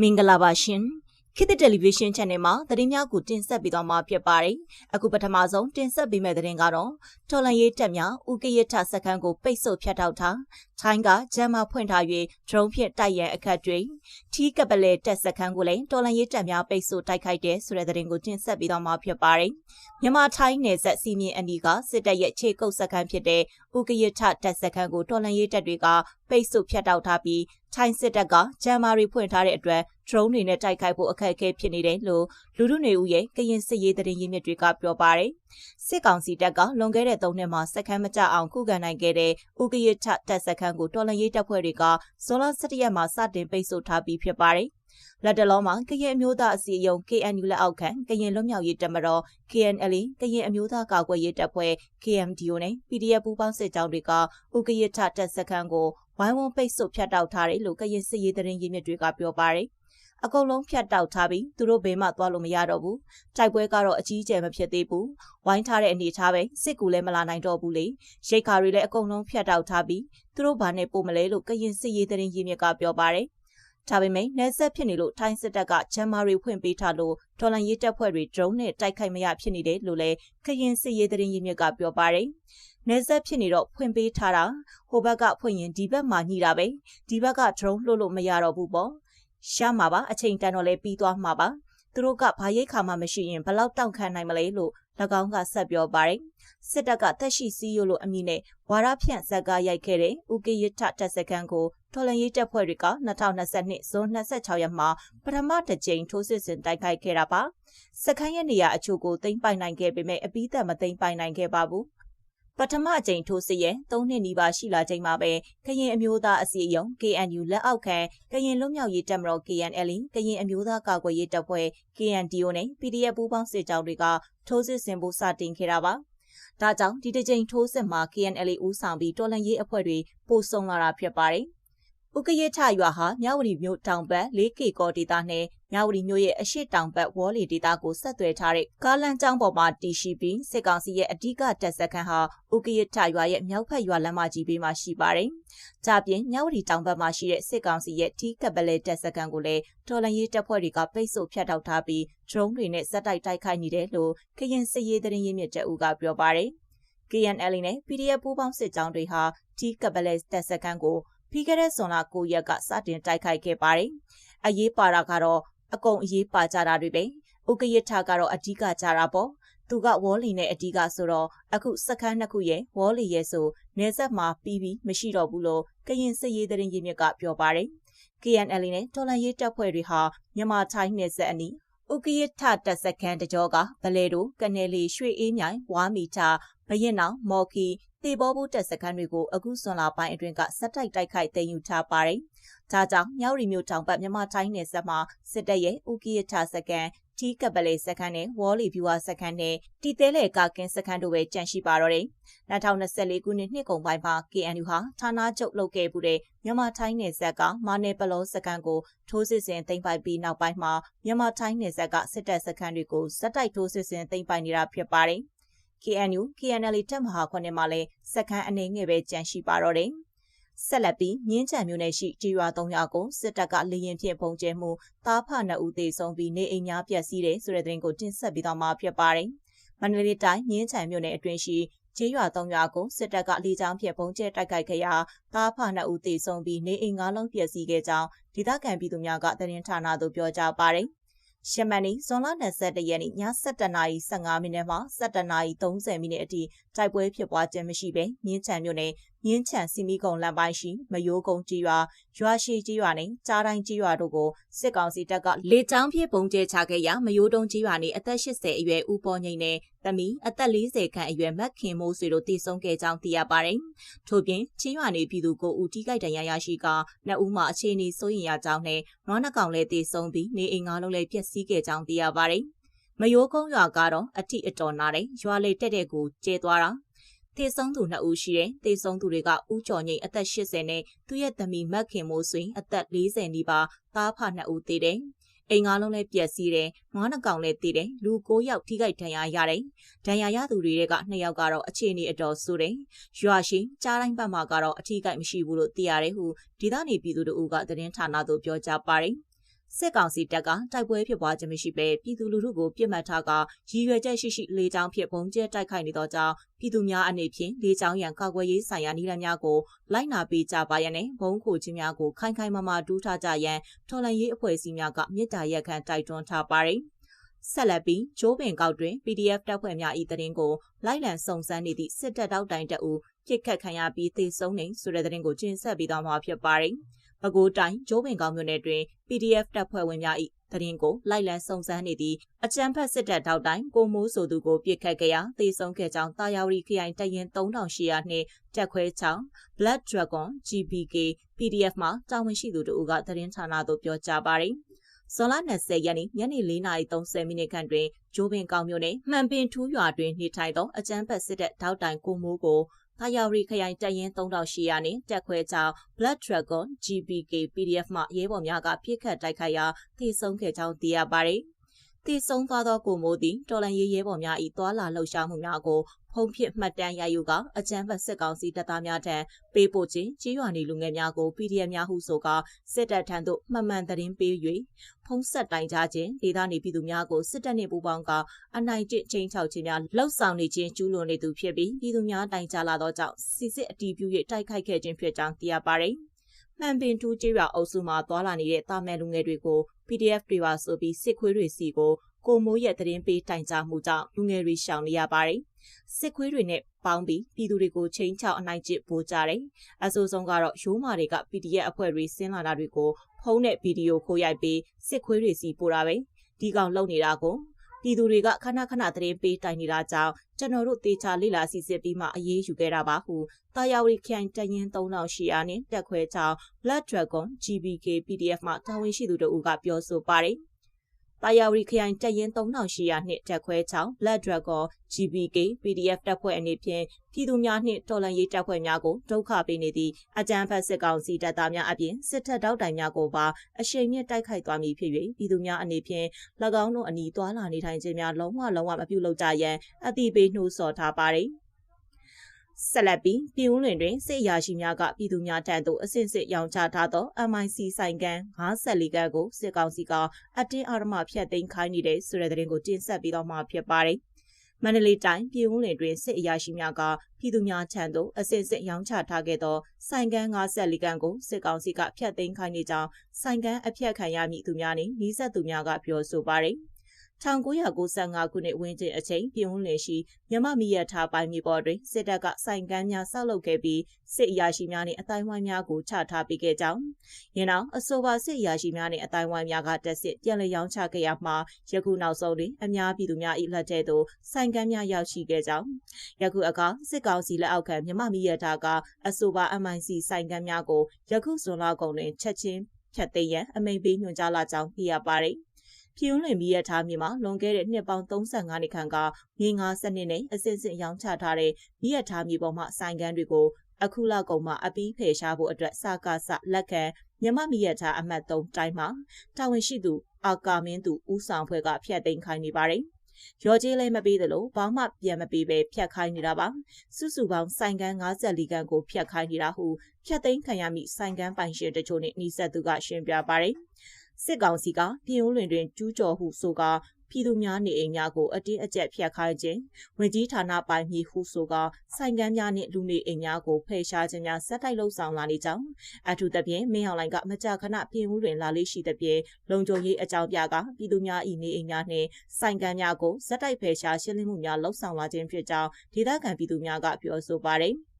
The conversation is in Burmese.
မင်္ဂလာပါရှင်ခေတ်သစ်တယ်လီဗီရှင်း channel မှာသတင်းများကိုတင်ဆက်ပေးသွားမှာဖြစ်ပါတယ်အခုပထမဆုံးတင်ဆက်ပေးမယ့်သတင်းကတော့တော်လန်ရေးတပ်များဥကရထစခန်းကိုပိတ်ဆို့ဖျက်တောက်ထား ထိုင်းကဂျမ်မာဖွင့်ထား၍ဒရုန်းဖြင့်တိုက်ရန်အခက်တွေထီးကပလဲတက်စခန်းကိုလည်းတော်လန်ရေးတပ်များပိတ်ဆို့တိုက်ခိုက်တဲ့ဆိုတဲ့သတင်းကိုတင်ဆက်ပေးသွားမှာဖြစ်ပါတယ်မြန်မာထိုင်းနယ်စပ်စီမင်းအနီးကစစ်တပ်ရဲ့ခြေကုပ်စခန်းဖြစ်တဲ့ဥကရထတက်စခန်းကိုတော်လန်ရေးတပ်တွေကပိတ်ဆို့ဖျက်တောက်ထားပြီးထိုင်းစစ်တပ်ကဂျမ်မာရီဖွင့်ထားတဲ့အတွက် drone တွေနဲ့တိုက်ခိုက်ဖို့အခက်အခဲဖြစ်နေတယ်လို့လူထုနေဦးရဲ့ကရင်စစ်ရေးသတင်းရင်းမြစ်တွေကပြောပါတယ်။စစ်ကောင်စီတပ်ကလွန်ခဲ့တဲ့၃နှစ်မှာစခန်းမကြအောင်ခုခံနိုင်ခဲ့တဲ့ဥကရထတပ်စခန်းကိုတော်လန်ရေးတပ်ဖွဲ့တွေကဇွန်လ17ရက်မှာစတင်ပိတ်ဆို့ထားပြီးဖြစ်ပါတယ်။လက်တလုံးမှာကရင်အမျိုးသားအစည်းအရုံး KNU လက်အောက်ခံကရင်လွတ်မြောက်ရေးတပ်မတော် KNL ကရင်အမျိုးသားကာကွယ်ရေးတပ်ဖွဲ့ KMDO နဲ့ PDF ပူးပေါင်းစစ်ကြောင်းတွေကဥကရထတပ်စခန်းကိုဝိုင်းဝန်းပိတ်ဆို့ဖျက်တောက်ထားတယ်လို့ကရင်စစ်ရေးသတင်းရင်းမြစ်တွေကပြောပါတယ်။ အကုန်လုံးဖြတ်တောက်ထားပြီးသူတို့ဘေးမှသွားလို့မရတော့ဘူးတိုက်ပွဲကတော့အကြီးအကျယ်မဖြစ်သေးဘူးဝိုင်းထားတဲ့အနေထားပဲစစ်ကူလည်းမလာနိုင်တော့ဘူးလေရိတ်ခါတွေလည်းအကုန်လုံးဖြတ်တောက်ထားပြီးသူတို့ဘာနဲ့ပို့မလဲလို့ကရင်စစ်ရေးသတင်းရင်းမြစ်ကပြောပါတယ်ဒါပေမဲ့နယ်ဆက်ဖြစ်နေလို့ထိုင်းစစ်တပ်ကဂျမ်မာရီဖွင့်ပေးထားလို့ဒေါ်လန်ရေးတပ်ဖွဲ့တွေ drone နဲ့တိုက်ခိုက်မရဖြစ်နေတယ်လို့လည်းခရင်စစ်ရေးသတင်းရင်းမြစ်ကပြောပါတယ်။နယ်ဆက်ဖြစ်နေတော့ဖွင့်ပေးထားတာဟိုဘက်ကဖွင့်ရင်ဒီဘက်မှာညှိတာပဲဒီဘက်က drone လွှတ်လို့မရတော့ဘူးပေါ့။ ရှားမှာပါအချိန်တန်တော့လဲပြီးသွားမှာပါ။သူတို့ကဘာရိတ်ခါမှမရှိရင်ဘလောက်တောင့်ခံနိုင်မလဲလို့၎င်းကဆက်ပြောပါတယ်။စစ်တပ်ကတက်ရှိစီးရိုးလိုအမည်နဲ့ဝါရဖြန့်ဇက်ကရိုက်ခဲ့တဲ့ဥကရထတပ်စခန်းကိုတော်လန်ရေးတပ်ဖွဲ့တွေက2022ဇွန်26ရက်မှာပထမတစ်ကြိမ်ထိုးစစ်ဆင်တိုက်ခိုက်ခဲ့တာပါ။စခန်းရဲ့နေရာအချို့ကိုသိမ်းပိုက်နိုင်ခဲ့ပေမဲ့အပိသက်မသိမ်းပိုက်နိုင်ခဲ့ပါဘူး။ ပထမအကြိမ်ထိုးစစ်ရဲ့၃နှစ်နီးပါးရှိလာချိန်မှာပဲကရင်အမျိုးသားအစည်းအရုံး KNU လက်အောက်ခံကရင်လွတ်မြောက်ရေးတပ်မတော် KNL ကရင်အမျိုးသားကာကွယ်ရေးတပ်ဖွဲ့ KNDO နဲ့ PDF ပူးပေါင်းစစ်ကြောင်းတွေကထိုးစစ်ဆင်ဖို့စတင်ခဲ့တာပါ။ဒါကြောင့်ဒီတစ်ကြိမ်ထိုးစစ်မှာ KNL ဦးဆောင်ပြီးတော်လှန်ရေးအဖွဲ့တွေပို့ဆောင်လာတာဖြစ်ပါတယ်။ဥကရထရွာဟာမြဝတီမြို့တောင်ဘက် 4K ကောဒေသနဲ့ မြဝတီမြို့ရဲ့အရှိတောင်ဘက်ဝေါ်လီဒေသကိုဆက်သွယ်ထားတဲ့ကားလမ်းကြောင်းပေါ်မှာတည်ရှိပြီးစစ်ကောင်စီရဲ့အဓိကတပ်စခန်းဟာဥကရထရွာရဲ့မြောက်ဘက်ရွာလမ်းမကြီးဘေးမှာရှိပါတယ်။ကြပြင်မြဝတီတောင်ဘက်မှာရှိတဲ့စစ်ကောင်စီရဲ့ထီးကပလဲတပ်စခန်းကိုလည်းတော်လန်ရေးတပ်ဖွဲ့တွေကပိတ်ဆို့ဖျက်တောက်ထားပြီး drone တွေနဲ့စက်တိုက်တိုက်ခိုက်နေတယ်လို့ခရင်စစ်ရေးသတင်းရင်းမြစ်တအူကပြောပါတယ်။ KNL နဲ့ PDF ပူးပေါင်းစစ်ကြောင်းတွေဟာထီးကပလဲတပ်စခန်းကိုပြီးခဲ့တဲ့ဇွန်လ9ရက်ကစတင်တိုက်ခိုက်ခဲ့ပါတယ်။အရေးပါတာကတော့ အကုန်အရေးပါကြတာတွေပဲ။ဥကရထကတော့အဓိကကြတာပေါ့။သူကဝေါ်လီနဲ့အဓိကဆိုတော့အခုစခန်းနှစ်ခုရဲ့ဝေါ်လီရဲ့ဆိုနေဆက်မှာပြီးပြီးမရှိတော့ဘူးလို့ကရင်စစ်ရေးသတင်းရင်းမြစ်ကပြောပါတယ်။ KNL နဲ့တော်လန်ရေးတပ်ဖွဲ့တွေဟာမြန်မာထိုင်းနယ်စပ်အနီးဥကရထတပ်စခန်းတကြောကဗလဲတို့ကနေလီရွှေအေးမြိုင်ဝါမီတာဘရင်နောင်မော်ခီ တေဘောဘူးတပ်စခန်းတွေကိုအခုဆွန်လာပိုင်းအတွင်းကစက်တိုက်တိုက်ခိုက်သိမ်းယူထားပါတယ်။ဒါကြောင့်မြောက်ရီမြို့တောင်ဘက်မြန်မာတိုင်းနယ်စပ်မှာစစ်တပ်ရဲ့ဥကိယထစကန်တီးကပလေစခန်းနဲ့ဝေါ်လီဗျူဟာစခန်းနဲ့တီတဲလေကာကင်းစခန်းတို့ပဲကြန့်ရှိပါတော့တယ်။2024ခုနှစ်နှစ်ကုန်ပိုင်းမှာ KNU ဟာဌာနချုပ်လုပ်ခဲ့မှုတဲ့မြန်မာတိုင်းနယ်စပ်ကမာနယ်ပလောစခန်းကိုထိုးစစ်ဆင်သိမ်းပိုက်ပြီးနောက်ပိုင်းမှာမြန်မာတိုင်းနယ်စပ်ကစစ်တပ်စခန်းတွေကိုစက်တိုက်ထိုးစစ်ဆင်သိမ်းပိုက်နေတာဖြစ်ပါတယ်။ KNU KNL တပ်မဟာခွနဲ့မှလည်းစက္ကန့်အနေငယ်ပဲကြန့်ရှိပါတော့တယ်။ဆက်လက်ပြီးမြင်းချံမြို့နယ်ရှိကြေးရွာ300ကိုစစ်တပ်ကလေရင်ဖြင့်ပုံကျဲမှုတားဖနှစ်ဦးသေဆုံးပြီးနေအိမ်များပျက်စီးတယ်ဆိုတဲ့သတင်းကိုတင်ဆက်ပြီးတော့မှာဖြစ်ပါတယ်။မန္တလေးတိုင်းမြင်းချံမြို့နယ်အတွင်းရှိကျေးရွာ၃ရွာကိုစစ်တပ်ကလေကြောင်းဖြင့်ပုံကျဲတိုက်ခိုက်ခဲ့ရာတားဖနှစ်ဦးသေဆုံးပြီးနေအိမ်၅လုံးပျက်စီးခဲ့ကြောင်းဒေသခံပြည်သူများကသတင်းဌာနသို့ပြောကြားပါတယ်။ ရှမန်နီဇွန်လ22ရက်နေ့ည7:15မိနစ်မှ7:30မိနစ်အထိတိုက်ပွဲဖြစ်ပွားခြင်းမရှိဘဲမြင်းချံမြို့နယ် မြင်းချံစီမီကုံလမ်းပိုင်းရှိမယိုးကုန်းကြီးရွာရွာရှိကြီးရွာနဲ့ကြားတိုင်းကြီးရွာတို့ကိုစစ်ကောင်စီတပ်ကလေကြောင်းဖြင့်ပုံကျဲချခဲ့ရာမယိုးတုံးကြီးရွာနေအသက်80အရွယ်ဦးပေါ်ငိမ့်နဲ့သမီးအသက်40ခန့်အရွယ်မက်ခင်မိုးဆွေတို့တည်ဆုံခဲ့ကြောင်းသိရပါတယ်။ထို့ပြင်ချင်းရွာနေပြည်သူကိုဦးတီးကြိုက်တန်ရရရှိကနှစ်ဦးမှအခြေအနေစိုးရင်ရကြောင်းနဲ့နွားနှကောင်လည်းတည်ဆုံပြီးနေအိမ်ငါးလုံးလည်းပျက်စီးခဲ့ကြောင်းသိရပါတယ်။မယိုးကုန်းရွာကတော့အထိအတော်နာတဲ့ရွာလေတက်တဲ့ကိုကျဲသွားတာ သေဆုံးသူ2ဦးရှိတယ်။သေဆုံးသူတွေကဦးကျော်ငိမ့်အသက်80နဲ့သူ့ရဲ့သမီးမက်ခင်မိုးဆွေအသက်40နီးပါးသားဖ2ဦးသေတယ်။အိမ်ကားလုံးလည်းပျက်စီးတယ်။ငွားနှကောင်လည်းသေတယ်။လူ9ယောက်ထိခိုက်ဒဏ်ရာရတယ်။ဒဏ်ရာရသူတွေက2ယောက်ကတော့အခြေအနေအတော်ဆိုးတယ်။ရွာရှိကြားတိုင်းဘက်မှာကတော့အထိခိုက်မရှိဘူးလို့သိရတယ်ဟုဒေသနေပြည်သူတို့ကသတင်းဌာနသို့ပြောကြားပါတယ်။ စစ်ကောင်စီတပ်ကတိုက်ပွဲဖြစ်ပွားခြင်းမရှိဘဲပြည်သူလူထုကိုပြစ်မှတ်ထားကရည်ရွယ်ချက်ရှိရှိလေးချောင်းဖြစ်ပုံကျဲတိုက်ခိုက်နေသောကြောင့်ပြည်သူများအနေဖြင့်လေးချောင်းရန်ကာကွယ်ရေးဆိုင်ရာနည်းလမ်းများကိုလိုက်နာပေးကြပါရန်နဲ့ဘုံခိုခြင်းများကိုခိုင်ခိုင်မာမာတူးထားကြရန်ထော်လန်ရေးအဖွဲ့အစည်းများကမြေတားရက်ခံတိုက်တွန်းထားပါတယ်ဆက်လက်ပြီးဂျိုးပင်ကောက်တွင် PDF တပ်ဖွဲ့များ၏တရင်ကိုလိုက်လံစုံစမ်းနေသည့်စစ်တပ်တောက်တိုင်တပ်ဦးပြစ်ခတ်ခံရပြီးသေဆုံးနေဆိုတဲ့တရင်ကိုကျင်းဆက်ပြီးတော့မှာဖြစ်ပါတယ်။ ပဲခူးတိုင်းကျိုးပင်ကောင်းမြို့နယ်တွင် PDF တပ်ဖွဲ့ဝင်များ၏တရင်ကိုလိုက်လံစုံစမ်းနေသည့်အကြမ်းဖက်စစ်တပ်တောက်တိုင်းကိုမိုးဆိုသူကိုပြစ်ခတ်ခဲ့ရာသေဆုံးခဲ့ကြောင်းတာယာဝတီခရိုင်တရင်3800နှင့်တက်ခွဲချောင်း Blood Dragon GBK PDF မှာတာဝန်ရှိသူတို့ကသတင်းဌာနသို့ပြောကြားပါသည်ဇွန်လ20ရက်နေ့ညနေ4:30မိနစ်ခန့်တွင်ဂျိုးပင်ကောင်းမြို့နယ်မှန်ပင်ထူးရွာတွင်နေထိုင်သောအကြမ်းဖက်စစ်တပ်တောက်တိုင်ကိုမိုးကို သာယာရီခရိုင်တပ်ရင်း3800နဲ့တက်ခွဲကြောင်း Blood Dragon GBK PDF မှရဲဘော်များကပြစ်ခတ်တိုက်ခိုက်ရာထိဆုံးခဲ့ကြောင်းသိရပါတယ်။တည်ဆုံးသွားသောကိုမိုးသည်တော်လန်ရေးရဲဘော်များ၏သွာလာလှုပ်ရှားမှုများကို ဖုံးဖြစ်မှတ်တမ်းရယူကအကြမ်းဖက်စစ်ကောင်စီတပ်သားများထံပေးပို့ခြင်းကြီးရွာနေလူငယ်များကို PDF များဟုဆိုကစစ်တပ်ထံသို့မှန်မှန်သတင်းပေး၍ဖုံးဆက်တိုင်ကြားခြင်းဒေသနေပြည်သူများကိုစစ်တပ်နှင့်ပူးပေါင်းကအနိုင်ကျင့်ချင်းချောက်ခြင်းများလှုပ်ဆောင်နေခြင်းကျူးလွန်နေသူဖြစ်ပြီးပြည်သူများတိုင်ကြားလာသောကြောင့်စစ်စစ်အတီးပြု၍တိုက်ခိုက်ခဲ့ခြင်းဖြစ်ကြောင်းသိရပါသည်မှန်ပင်တူးကျေးရွာအုပ်စုမှာသွာလာနေတဲ့တာမဲလူငယ်တွေကို PDF တွေပါဆိုပြီးစစ်ခွေးတွေစီကို ကိုမိုးရဲ့တရင်ပေးတိုင်ကြားမှုကြောင့်လူငယ်တွေရှောင်နေရပါတယ်။စစ်ခွေးတွေနဲ့ပေါင်းပြီးပြည်သူတွေကိုချိန်ချောက်အနိုင်ကျင့်ပို့ကြတယ်။အဆိုးဆုံးကတော့ရိုးမာတွေက PDF အဖွဲ့တွေဆင်းလာတာတွေကိုဖုံးတဲ့ဗီဒီယိုခိုးရိုက်ပြီးစစ်ခွေးတွေစီပို့တာပဲ။ဒီကောင်လုံနေတာကိုပြည်သူတွေကခဏခဏသတင်းပေးတိုင်နေတာကြောင့်ကျွန်တော်တို့တေချာလေ့လာစီစစ်ပြီးမှအရေးယူခဲ့တာပါဟုတာယာဝတီခိုင်တရင်3800နဲ့တက်ခွဲချောင်း Blood Dragon GBK PDF မှတာဝန်ရှိသူတို့ကပြောဆိုပါတယ်။ တာယာဝတီခရိုင်တပ်ရင်း3800နှင့်တက်ခွဲချောင်း Blood Dragon GBK PDF တပ်ဖွဲ့အနေဖြင့်ပြည်သူများနှင့်တော်လှန်ရေးတပ်ဖွဲ့များကိုဒုက္ခပေးနေသည့်အကြမ်းဖက်စစ်ကောင်စီတပ်သားများအပြင်စစ်တပ်တောက်တိုင်များကိုပါအရှိန်မြင့်တိုက်ခိုက်သွားမည်ဖြစ်၍ပြည်သူများအနေဖြင့်၎င်းတို့အနီးသွာလာနေထိုင်ခြင်းများလုံးဝလုံးဝမပြုလုပ်ကြရန်အတိပေးနှိုးဆော်ထားပါသည် ဆက်လက်ပြီးပြည်ဦးလွင်တွင်စစ်ရာရှိများကပြည်သူများထံသို့အစစ်စစ်ရောင်းချထားသော MIC ဆိုင်ကန်54ကန်းကိုစစ်ကောင်စီကအတင်းအာရမဖျက်သိမ်းခိုင်းနေတဲ့ဆိုတဲ့သတင်းကိုတင်ဆက်ပြီးတော့မှဖြစ်ပါတယ်။မန္တလေးတိုင်းပြည်ဦးလွင်တွင်စစ်အရာရှိများကပြည်သူများထံသို့အစစ်စစ်ရောင်းချထားခဲ့သောဆိုင်ကန်း54ကန်းကိုစစ်ကောင်စီကဖျက်သိမ်းခိုင်းနေကြောင်းဆိုင်ကန်းအဖျက်ခံရမည့်သူများနှင့်နှီးဆက်သူများကပြောဆိုပါတယ်။ 1995ခုနှစ်ဝန်းကျင်အချိန်ပြည်ဦးလင်ရှိမြမမီရထားပိုင်းမြေပေါ်တွင်စစ်တပ်ကစိုင်ကမ်းများဆောက်လုပ်ခဲ့ပြီးစစ်အရာရှိများနှင့်အတိုင်းဝိုင်းများကိုချထားပေးခဲ့ကြောင်း။ယင်းနောက်အဆိုပါစစ်အရာရှိများနှင့်အတိုင်းဝိုင်းများကတက်စစ်ပြန်လည်ရောင်းချခဲ့ရမှယခုနောက်ဆုံးတွင်အများပြည်သူများ၏လက်ထဲသို့စိုင်ကမ်းများရောက်ရှိခဲ့ကြောင်း။ယခုအခါစစ်ကောင်စီလက်အောက်ခံမြမမီရထားကအဆိုပါ MIC စိုင်ကမ်းများကိုယခုဇွန်လကုန်တွင်ချက်ချင်းဖြတ်သိမ်းရန်အမိန့်ပေးညွှန်ကြားလာကြောင်းသိရပါ သည်။ဖြူးလွင်မီရထားမြေမှာလွန်ခဲ့တဲ့နှစ်ပေါင်း35နှစ်ခန့်ကမြေငါစနစ်နဲ့အစစ်စစ်ရောင်းချထားတဲ့မီရထားမြေပေါ်မှာဆိုင်ကန်းတွေကိုအခုလကုန်မှာအပီးဖယ်ရှားဖို့အတွက်စကားစလက်ခံမြမမီရထားအမှတ်3တိုင်းမှာတာဝန်ရှိသူအာကာမင်းသူဦးဆောင်ဖွဲ့ကဖျက်သိမ်းခိုင်းနေပါတယ်။ရော်ကြီးလည်းမပေးသလိုဘာမှပြန်မပေးပဲဖြတ်ခိုင်းနေတာပါစုစုပေါင်းဆိုင်ကန်း54ခန်းကိုဖြတ်ခိုင်းနေတာဟုဖြတ်သိမ်းခံရမိဆိုင်ကန်းပိုင်ရှင်တချို့နဲ့နှိစက်သူကရှင်းပြပါတယ် စစ်ကောင်စီကပြည်ဦးလွင်တွင်ကျူးကျော်ဟုဆိုကာပြည်သူများနေအိမ်များကိုအတင်းအကျပ်ဖျက်ခိုင်းခြင်းဝင်ကြီးဌာနပိုင်မြေဟုဆိုကာဆိုင်ကန်းများနှင့်လူနေအိမ်များကိုဖယ်ရှားခြင်းများဆက်တိုက်လှုပ်ဆောင်လာနေကြောင်းအထူးသဖြင့်မင်းအောင်လှိုင်ကမကြာခဏပြည်ဦးတွင်လာလေးရှိသဖြင့်လုံခြုံရေးအကြောင်းပြကပြည်သူများ၏နေအိမ်များနှင့်ဆိုင်ကန်းများကိုဆက်တိုက်ဖယ်ရှားရှင်းလင်းမှုများလှုပ်ဆောင်လာခြင်းဖြစ်ကြောင်းဒေသခံပြည်သူများကပြောဆိုပါတယ်။